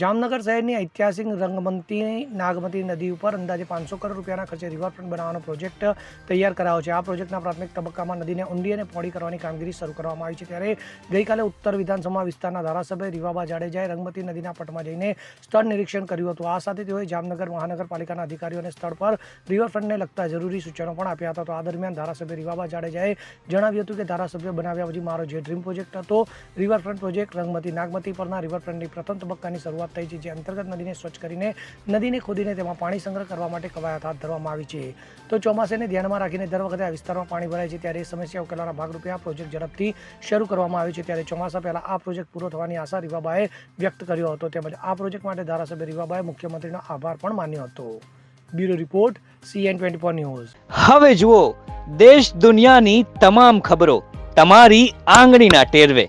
જામનગર શહેરની ઐતિહાસિક રંગમંતી નાગમતી નદી ઉપર અંદાજે પાંચસો કરોડ રૂપિયાના ખર્ચે રિવરફ્રન્ટ બનાવવાનો પ્રોજેક્ટ તૈયાર કરાયો છે. આ પ્રોજેક્ટના પ્રાથમિક તબક્કામાં નદીને ઊંડી અને પહોળી કરવાની કામગીરી શરૂ કરવામાં આવી છે. ત્યારે ગઈકાલે ઉત્તર વિધાનસભા વિસ્તારના ધારાસભ્ય રીવાબા જાડેજાએ રંગમતી નદીના પટમાં જઈને સ્થળ નિરીક્ષણ કર્યું હતું. આ સાથે તેઓએ જામનગર મહાનગરપાલિકાના અધિકારીઓને સ્થળ પર રિવરફ્રન્ટને લગતા જરૂરી સૂચનો પણ આપ્યા હતા. તો આ દરમિયાન ધારાસભ્ય રીવાબા જાડેજાએ જણાવ્યું હતું કે ધારાસભ્ય બનાવ્યા પછી મારો જે ડ્રીમ પ્રોજેક્ટ હતો, રિવરફ્રન્ટ પ્રોજેક્ટ રંગમતી નાગમતી પરના રિવરફ્રન્ટની પ્રથમ તબક્કાની શરૂઆત થઈ છે, જે અંતર્ગત નદીને સ્વચ્છ કરીને નદીને ખોદીને તેમાં પાણી સંગ્રહ કરવા માટે કવાયત હાથ ધરવામાં આવી છે. તો ચોમાસાને ધ્યાનમાં રાખીને દર વખતે આ વિસ્તારમાં પાણી ભરાય છે, ત્યારે એ સમસ્યા ઉકેલવાના ભાગરૂપે આ પ્રોજેક્ટ ઝડપથી શરૂ કરવામાં આવ્યો છે, ત્યારે ચોમાસા પહેલાં આ પ્રોજેક્ટ પૂરો થવાની આશા રીવાબાએ વ્યક્ત કર્યો હતો. તેમજ આ પ્રોજેક્ટ માટે ધારાસભ્ય રીવાબાએ મુખ્યમંત્રીનો આભાર પણ માન્યો હતો. Bureau report, CN twenty four news. હવે જુઓ, દેશ દુનિયાની તમામ ખબરો તમારી આંગળીના ટેરવે.